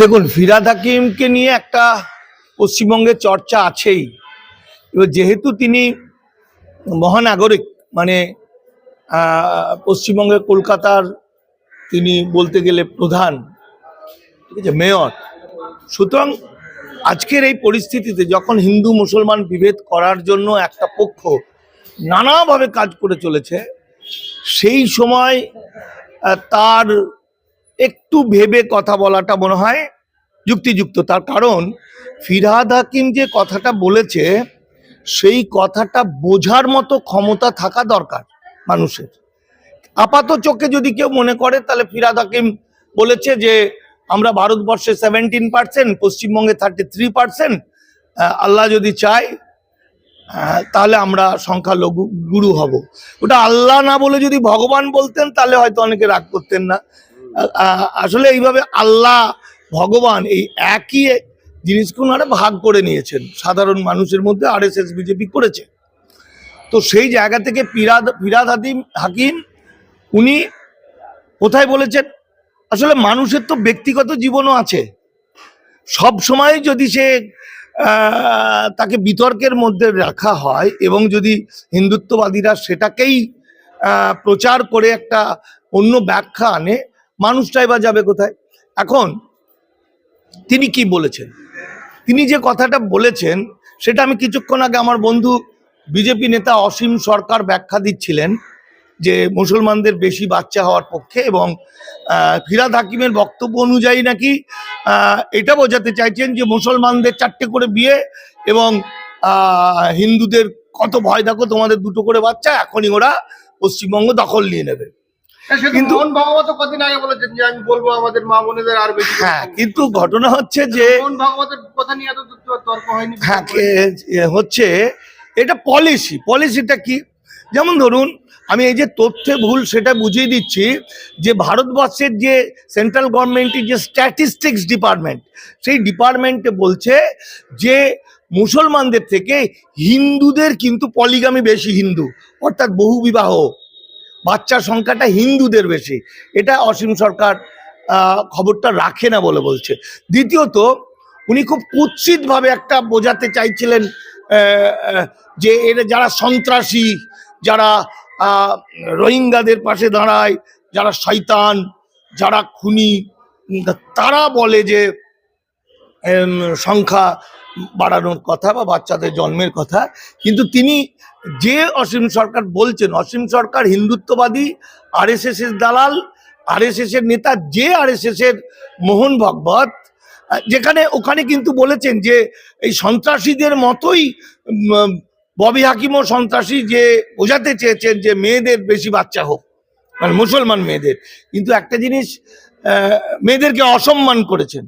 দেখুন, ফিরাদ হাকিমকে নিয়ে একটা পশ্চিমবঙ্গে চর্চা আছেই। এবার যেহেতু তিনি মহানাগরিক মানে পশ্চিমবঙ্গে কলকাতার তিনি বলতে গেলে প্রধান, ঠিক আছে, মেয়র। সুতরাং আজকের এই পরিস্থিতিতে যখন হিন্দু মুসলমান বিভেদ করার জন্য একটা পক্ষ নানাভাবে কাজ করে চলেছে, সেই সময় তার একটু ভেবে কথা বলাটা মনে হয় যুক্তিযুক্ত। তার কারণ ফিরহাদ হাকিম যে কথাটা বলেছে সেই কথাটা বোঝার মতো ক্ষমতা থাকা দরকার মানুষের। আপাত চোখে যদি কেউ মনে করে তাহলে ফিরাদ হাকিম বলেছে যে আমরা ভারতবর্ষে সেভেন্টিন পার্সেন্ট পশ্চিমবঙ্গে থার্টি থ্রি পার্সেন্ট আল্লাহ যদি আহ, তাহলে আমরা সংখ্যালঘু গুরু হব। ওটা আল্লাহ না বলে যদি ভগবান বলতেন তাহলে হয়তো অনেকে রাগ করতেন না। আসলে এইভাবে আল্লাহ, ভগবান এই একই জিনিসগুলো আরে ভাগ করে নিয়েছেন। সাধারণ মানুষের মধ্যে আর এস এস বিজেপি করেছে। তো সেই জায়গা থেকে পিরাদ ফিরাদ হাকিম হাকিম, উনি কোথায় বলেছেন? আসলে মানুষের তো ব্যক্তিগত জীবনও আছে। সব সময় যদি সে তাকে বিতর্কের মধ্যে রাখা হয় এবং যদি হিন্দুত্ববাদীরা সেটাকেই প্রচার করে একটা অন্য ব্যাখ্যা আনে মানুষটাই বা যাবে কোথায়? এখন তিনি কি বলেছেন? তিনি যে কথাটা বলেছেন, সেটা আমি কিছুক্ষণ আগে আমার বন্ধু বিজেপি নেতা অসীম সরকার ব্যাখ্যা দিচ্ছিলেন যে মুসলমানদের বেশি বাচ্চা হওয়ার পক্ষে এবং ফিরাদ হাকিমের বক্তব্য অনুযায়ী নাকি এটা বোঝাতে চাইছেন যে মুসলমানদের চারটে করে বিয়ে এবং হিন্দুদের কত ভয় দেখো তোমাদের দুটো করে বাচ্চা, এখনই ওরা পশ্চিমবঙ্গ দখল নিয়ে নেবে। কিন্তু ভাগবত কদিন আগে বলেছেন যে আমি বলব আমাদের মা বোনেদের আর বেশি হ্যাঁ কিন্তু ঘটনা হচ্ছে যে ভাগবতের কথা নিয়ে এত তর্ক হয়নি। হ্যাঁ হচ্ছে এটা পলিসি পলিসিটা কি? যেমন ধরুন আমি এই যে তথ্যে ভুল সেটা বুঝিয়ে দিচ্ছি যে ভারতবর্ষের যে সেন্ট্রাল গভর্নমেন্টের যে স্ট্যাটিস্টিক্স ডিপার্টমেন্ট সেই ডিপার্টমেন্টে বলছে যে মুসলমানদের থেকে হিন্দুদের কিন্তু পলিগামি বেশি হিন্দু অর্থাৎ বহু বিবাহ বাচ্চার সংখ্যাটা হিন্দুদের বেশি। এটা অসীম সরকার খবরটা রাখে না বলে বলছে। দ্বিতীয়ত, উনি খুব কুৎসিতভাবে একটা বোঝাতে চাইছিলেন যে এরা যারা সন্ত্রাসী, যারা রোহিঙ্গাদের পাশে দাঁড়ায়, যারা শয়তান, যারা খুনি, তারা বলে যে সংখ্যা বাড়ানোর কথা বা বাচ্চাদের জন্মের কথা। কিন্তু তিনি যে অসীম সরকার বলছেন, অসীম সরকার হিন্দুত্ববাদী আরএসএস এর দালাল আরএসএস এর নেতা যে আরএসএস এর মোহন ভগবত, যেখানে ওখানে কিন্তু বলেছেন যে এই সন্ত্রাসীদের মতোই ববি হাকিমও সন্ত্রাসী যে বোঝাতে চেয়েছেন যে মেয়েদের বেশি বাচ্চা হোক মানে মুসলমান মেয়েদের। কিন্তু একটা জিনিস মেয়েদেরকে অসম্মান করেছেন।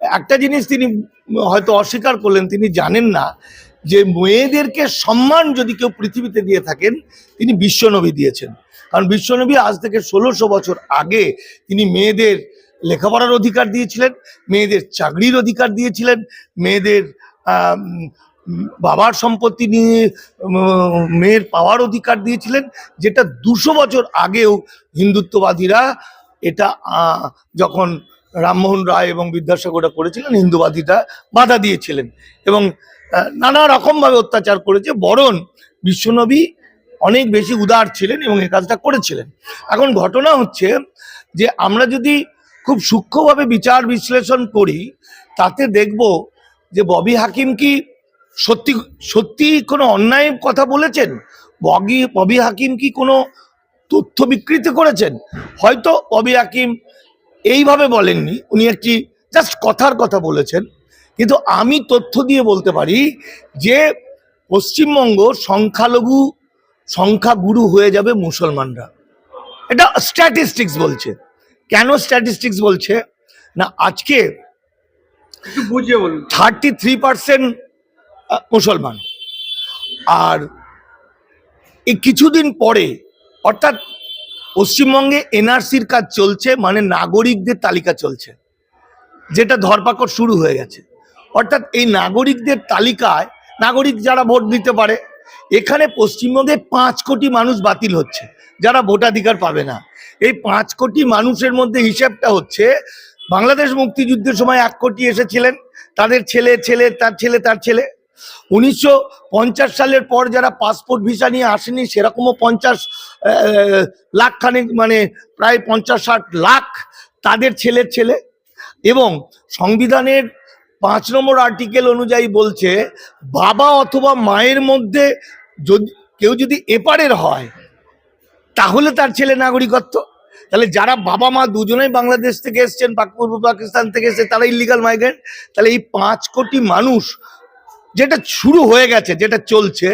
একটা জিনিস তিনি হয়তো অস্বীকার করলেন, তিনি জানেন না যে মেয়েদেরকে সম্মান যদি কেউ পৃথিবীতে দিয়ে থাকেন, তিনি বিশ্বনবী দিয়েছেন। কারণ বিশ্বনবী আজ থেকে ষোলোশো বছর আগে তিনি মেয়েদের লেখাপড়ার অধিকার দিয়েছিলেন, মেয়েদের চাকরির অধিকার দিয়েছিলেন, মেয়েদের বাবার সম্পত্তি নিয়ে মেয়ের পাওয়ার অধিকার দিয়েছিলেন, যেটা দুশো বছর আগেও হিন্দুত্ববাদীরা এটা যখন রামমোহন রায় এবং বিদ্যাসাগররা করেছিলেন হিন্দুবাদীরা বাধা দিয়েছিলেন। এবং নানা রকমভাবে অত্যাচার করেছে। বরং বিশ্বনবী অনেক বেশি উদার ছিলেন এবং এই কাজটা করেছিলেন। এখন ঘটনা হচ্ছে যে আমরা যদি খুব সূক্ষ্মভাবে বিচার বিশ্লেষণ করি, তাতে দেখব যে ববি হাকিম কি সত্যি সত্যি কোনো অন্যায় কথা বলেছেন? বগি, ববি হাকিম কি কোনো তথ্য বিকৃতি করেছেন? হয়তো ববি হাকিম এইভাবে বলেননি। উনি একটি জাস্ট কথার কথা বলেছেন। কিন্তু আমি তথ্য দিয়ে বলতে পারি যে পশ্চিমবঙ্গ সংখ্যালঘু সংখ্যাগুরু হয়ে যাবে মুসলমানরা। এটা স্ট্যাটিস্টিক্স বলছে। কেন স্ট্যাটিস্টিক্স বলছে? না আজকে বুঝিয়ে বলুন। থার্টি থ্রি পার্সেন্ট মুসলমান। আর এই কিছুদিন পরে অর্থাৎ পশ্চিমবঙ্গে এনআরসির কাজ চলছে মানে নাগরিকদের তালিকা চলছে, যেটা ধরপাকড় শুরু হয়ে গেছে। অর্থাৎ এই নাগরিকদের তালিকায়, নাগরিক যারা ভোট দিতে পারে, এখানে পশ্চিমবঙ্গে পাঁচ কোটি মানুষ বাতিল হচ্ছে, যারা ভোটাধিকার পাবে না। এই পাঁচ কোটি মানুষের মধ্যে হিসেবটা হচ্ছে, বাংলাদেশ মুক্তিযুদ্ধের সময় এক কোটি এসেছিলেন, তাদের ছেলে ছেলে, তার ছেলে তার ছেলে। উনিশশো পঞ্চাশ সালের পর যারা পাসপোর্ট ভিসা নিয়ে আসেনি সেরকমও পঞ্চাশ আহ, লাখ খানিক মানে প্রায় পঞ্চাশ ষাট লাখ তাদের ছেলের ছেলে। এবং সংবিধানের পাঁচ নম্বর আর্টিকেল অনুযায়ী বলছে বাবা অথবা মায়ের মধ্যে যদি কেউ যদি এপারের হয় তাহলে তার ছেলে নাগরিকত্ব। তাহলে যারা বাবা মা দুজনেই বাংলাদেশ থেকে এসছেন পূর্ব পাকিস্তান থেকে এসছে তারা ইলিগাল মাইগ্রেন্ট তাহলে এই পাঁচ কোটি মানুষ যেটা শুরু হয়ে গেছে, যেটা চলছে,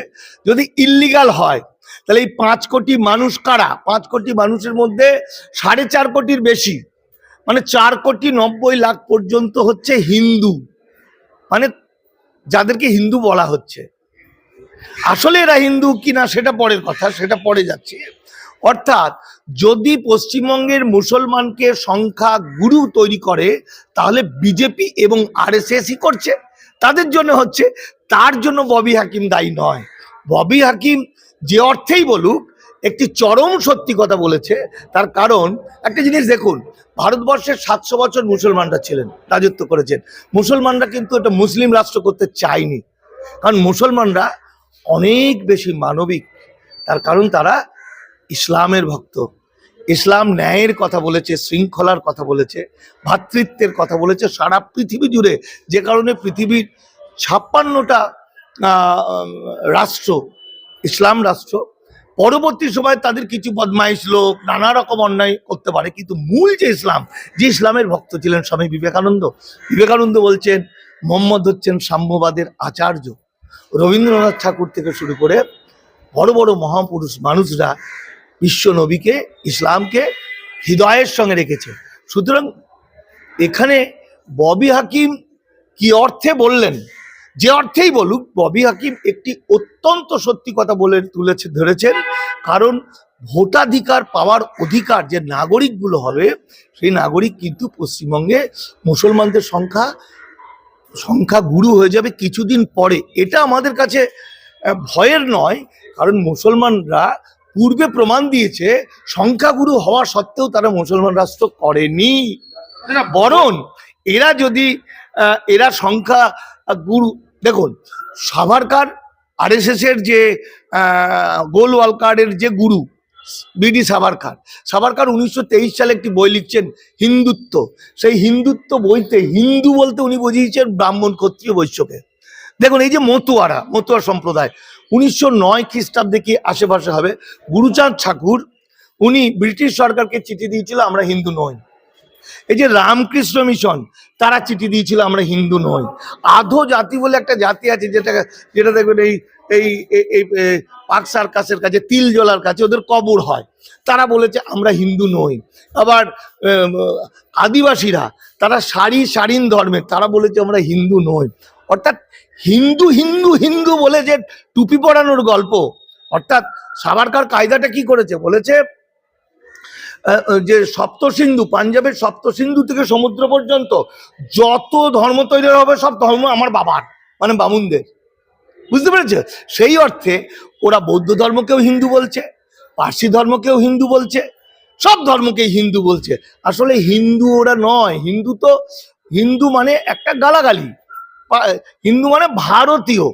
যদি ইল্লিগাল হয়, তাহলে এই পাঁচ কোটি মানুষ কারা? পাঁচ কোটি মানুষের মধ্যে সাড়ে চার কোটির বেশি মানে চার কোটি নব্বই লাখ পর্যন্ত হচ্ছে হিন্দু। মানে যাদেরকে হিন্দু বলা হচ্ছে। আসলে এরা হিন্দু কিনা সেটা পরের কথা, সেটা পরে যাচ্ছে। অর্থাৎ যদি পশ্চিমবঙ্গের মুসলমানকে সংখ্যা গুরু তৈরি করে, তাহলে বিজেপি এবং আরএসএসই করছে। তাদের জন্য হচ্ছে, তার জন্য ববি হাকিম দায়ী নয়। ববি হাকিম যে অর্থেই বলুক, একটি চরম সত্যি কথা বলেছে, তার কারণ একটা জিনিস দেখুন, ভারতবর্ষের সাতশো বছর মুসলমানরা ছিলেন, রাজত্ব করেছেন। মুসলমানরা কিন্তু এটা মুসলিম রাষ্ট্র করতে চায়নি। কারণ মুসলমানরা অনেক বেশি মানবিক, তার কারণ তারা ইসলামের ভক্ত। ইসলাম ন্যায়ের কথা বলেছে, শৃঙ্খলার কথা বলেছে ভ্রাতৃত্বের কথা বলেছে, সারা পৃথিবী জুড়ে যে কারণে পৃথিবীর ছাপ্পান্নটা রাষ্ট্র, ইসলাম রাষ্ট্র, পরবর্তী সময় তাদের কিছু বদমাইশ লোক, নানা রকম অন্যায় করতে পারে। কিন্তু মূল যে ইসলাম, যে ইসলামের ভক্ত ছিলেন স্বামী বিবেকানন্দ বিবেকানন্দ বলছেন, মোহাম্মদ হচ্ছেন সাম্যবাদের আচার্য। রবীন্দ্রনাথ ঠাকুর থেকে শুরু করে বড় বড় মহাপুরুষ মানুষরা বিশ্ব নবীকে, ইসলামকে হৃদয়ের সঙ্গে রেখেছে। সুতরাং এখানে ববি হাকিম কি অর্থে বললেন? যে অর্থেই বলুক, ববি হাকিম একটি অত্যন্ত সত্যি কথা বলে তুলেছে, ধরেছেন। কারণ ভোটাধিকার পাওয়ার অধিকার যে নাগরিকগুলো হবে, সেই নাগরিক কিন্তু পশ্চিমবঙ্গে মুসলমানদের সংখ্যা সংখ্যা গুরু হয়ে যাবে কিছুদিন পরে। এটা আমাদের কাছে ভয়ের নয়, কারণ মুসলমানরা পূর্বে প্রমাণ দিয়েছে, সংখ্যাগুরু হওয়া সত্ত্বেও তারা মুসলমান রাষ্ট্র করেনি। বরং এরা যদি এরা সংখ্যা গুরু দেখুন সাভারকার এর যে গোল ওয়ালকারের যে গুরু, বিডি সাভারকার সাভারকার উনিশশো তেইশ সালে একটি বই লিখছেন, হিন্দুত্ব। সেই হিন্দুত্ব বইতে হিন্দু বলতে উনি বুঝিয়েছেন ব্রাহ্মণ ক্ষত্রিয় বৈশ্যকে। দেখুন, এই যে মতুয়ারা, মতুয়া সম্প্রদায়, উনিশশো নয় খ্রিস্টাব্দে কি আশেপাশে হবে? গুরুচাঁদ ঠাকুর, উনি ব্রিটিশ সরকারকে চিঠি দিয়েছিল, আমরা হিন্দু নই। এই যে রামকৃষ্ণ মিশন, তারা চিঠি দিয়েছিল, আমরা হিন্দু নই। আধো জাতি বলে একটা জাতি আছে যেটা যেটা দেখবেন এই এই, এই- এই পাক সার্কাসের কাছে, তিল জলার কাছে, ওদের কবর হয়। তারা বলেছে, আমরা হিন্দু নই। আবার আদিবাসীরা, তারা সারি, সারিন ধর্মের, তারা বলেছে, আমরা হিন্দু নই। অর্থাৎ হিন্দু হিন্দু হিন্দু বলে যে টুপি পরানোর গল্প। অর্থাৎ সাবারকার কায়দাটা কি করেছে? বলেছে যে সপ্ত সিন্ধু পাঞ্জাবের সপ্ত সিন্ধু থেকে সমুদ্র পর্যন্ত যত ধর্ম তৈরি হবে, সব ধর্ম আমার বাবার মানে বামুনদের। বুঝতে পেরেছে? সেই অর্থে ওরা বৌদ্ধ ধর্মকেও হিন্দু বলছে, পার্সি ধর্মকেও হিন্দু বলছে, সব ধর্মকেই হিন্দু বলছে। আসলে হিন্দু ওরা নয়, হিন্দু তো, হিন্দু মানে একটা গালাগালি। হিন্দু মানে ভারতীয়।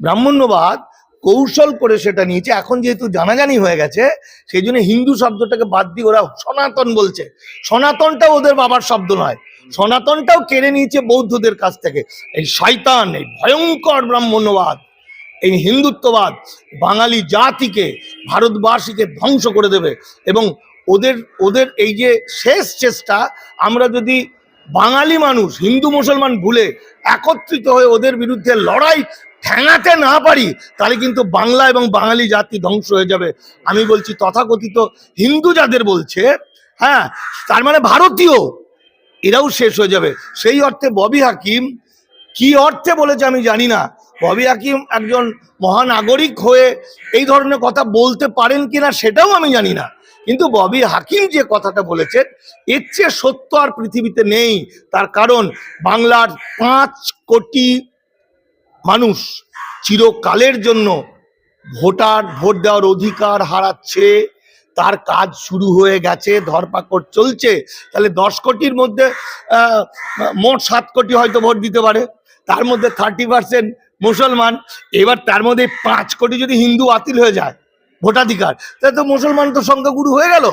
ব্রাহ্মণ্যবাদ কৌশল করে সেটা নিয়েছে। এখন যেহেতু জানাজানি হয়ে গেছে, সেই জন্য হিন্দু শব্দটাকে বাদ দিয়ে ওরা সনাতন বলছে। সনাতনটা ওদের বাবার শব্দ নয়। সনাতনটাও কেড়ে নিয়েছে বৌদ্ধদের কাছ থেকে। এই শয়তান, এই ভয়ঙ্কর ব্রাহ্মণ্যবাদ, এই হিন্দুত্ববাদ বাঙালি জাতিকে, ভারতবাসীকে ধ্বংস করে দেবে। এবং ওদের ওদের এই যে শেষ চেষ্টা, আমরা যদি বাঙালি মানুষ, হিন্দু মুসলমান ভুলে একত্রিত হয়ে ওদের বিরুদ্ধে লড়াই ঠেঙাতে না পারি, তাহলে কিন্তু বাংলা এবং বাঙালি জাতি ধ্বংস হয়ে যাবে। আমি বলছি তথাকথিত হিন্দু যাদের বলছে হ্যাঁ তার মানে ভারতীয়, এরাও শেষ হয়ে যাবে। সেই অর্থে ববি হাকিম, কি অর্থে বলেছে আমি জানি না। ববি হাকিম একজন মহানাগরিক হয়ে এই ধরনের কথা বলতে পারেন কিনা সেটাও আমি জানি না। কিন্তু ববি হাকিম যে কথাটা বলেছেন, এর চেয়ে সত্য আর পৃথিবীতে নেই। তার কারণ, বাংলার পাঁচ কোটি মানুষ চিরকালের জন্য ভোটার, ভোট দেওয়ার অধিকার হারাচ্ছে। তার কাজ শুরু হয়ে গেছে, ধরপাকড় চলছে। তাহলে দশ কোটির মধ্যে মোট সাত কোটি হয়তো ভোট দিতে পারে। তার মধ্যে থার্টি পার্সেন্ট মুসলমান। এবার তার মধ্যে পাঁচ কোটি যদি হিন্দু বাতিল হয়ে যায় ভোটাধিকার। তাহলে তো মুসলমান তো সংখ্যাগুরু হয়ে গেল।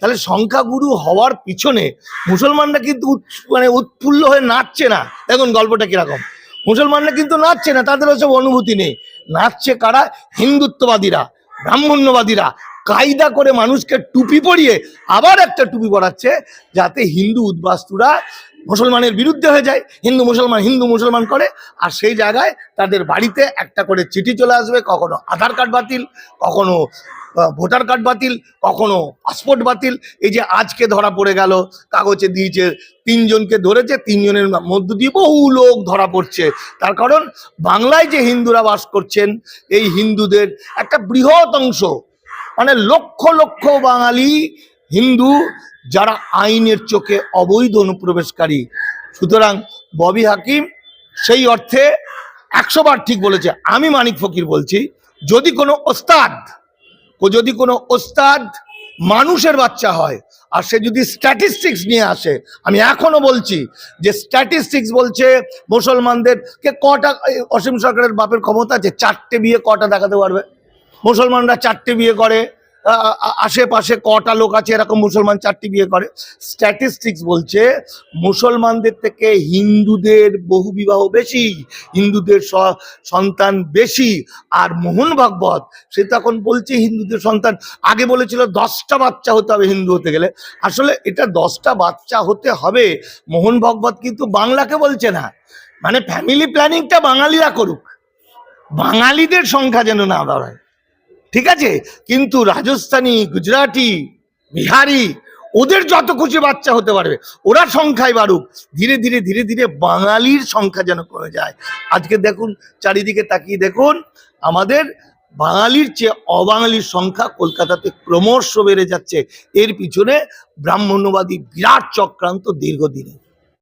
তাহলে সংখ্যাগুরু হওয়ার পিছনে মুসলমানরা কিন্তু মানে উৎফুল্ল হয়ে নাচছে না। দেখুন গল্পটা কীরকম। মুসলমানরা কিন্তু নাচছে না, তাদের ওসব অনুভূতি নেই। নাচছে কারা? হিন্দুত্ববাদীরা, ব্রাহ্মণ্যবাদীরা। কায়দা করে মানুষকে টুপি পরিয়ে আবার একটা টুপি পরাচ্ছে, যাতে হিন্দু উদ্বাস্তুরা মুসলমানের বিরুদ্ধে হয়ে যায়, হিন্দু মুসলমান হিন্দু মুসলমান করে, আর সেই জায়গায় তাদের বাড়িতে একটা করে চিঠি চলে আসবে, কখনো আধার কার্ড বাতিল, কখনো ভোটার কার্ড বাতিল, কখনো পাসপোর্ট বাতিল। এই যে আজকে ধরা পড়ে গেল, কাগজে দিয়েছে, তিনজনকে ধরেছে, তিনজনের মধ্য দিয়ে বহু লোক ধরা পড়ছে। তার কারণ, বাংলায় যে হিন্দুরা বাস করছেন, এই হিন্দুদের একটা বৃহৎ অংশ মানে লক্ষ লক্ষ বাঙালি হিন্দু যারা আইনের চোখে অবৈধ অনুপ্রবেশকারী। সুতরাং ববি হাকিম সেই অর্থে একশো বার ঠিক বলেছে। আমি মানিক ফকির বলছি, যদি কোনো ওস্তাদ, যদি কোনো ওস্তাদ মানুষের বাচ্চা হয় আর সে যদি স্ট্যাটিস্টিক্স নিয়ে আসে, আমি এখনও বলছি যে স্ট্যাটিস্টিক্স বলছে মুসলমানদের কে কটা অসীম সরকারের বাপের ক্ষমতা আছে, চারটে বিয়ে কটা দেখাতে পারবে? মুসলমানরা চারটে বিয়ে করে আশেপাশে কটা লোক আছে এরকম মুসলমান চারটি বিয়ে করে? স্ট্যাটিস্টিক্স বলছে মুসলমানদের থেকে হিন্দুদের বহু বিবাহ বেশি, হিন্দুদের সন্তান বেশি, আর মোহন ভাগবত, সে তখন বলছে হিন্দুদের সন্তান, আগে বলেছিল দশটা বাচ্চা হতে হবে হিন্দু হতে গেলে। আসলে এটা দশটা বাচ্চা হতে হবে, মোহন ভাগবত কিন্তু বাংলাকে বলছে না। মানে ফ্যামিলি প্ল্যানিংটা বাঙালিরা করুক। বাঙালিদের সংখ্যা যেন না দাঁড়ায় ঠিক আছে? কিন্তু রাজস্থানী, গুজরাটি, বিহারি, ওদের যত খুশি বাচ্চা হতে পারবে, ওরা সংখ্যায় বাড়ুক। ধীরে ধীরে ধীরে ধীরে বাঙালির সংখ্যা যেন কমে যায়। আজকে দেখুন, চারিদিকে তাকিয়ে দেখুন, আমাদের বাঙালির চেয়ে অবাঙালির সংখ্যা কলকাতাতে ক্রমশ বেড়ে যাচ্ছে। এর পিছনে ব্রাহ্মণ্যবাদী বিরাট চক্রান্ত দীর্ঘদিনের।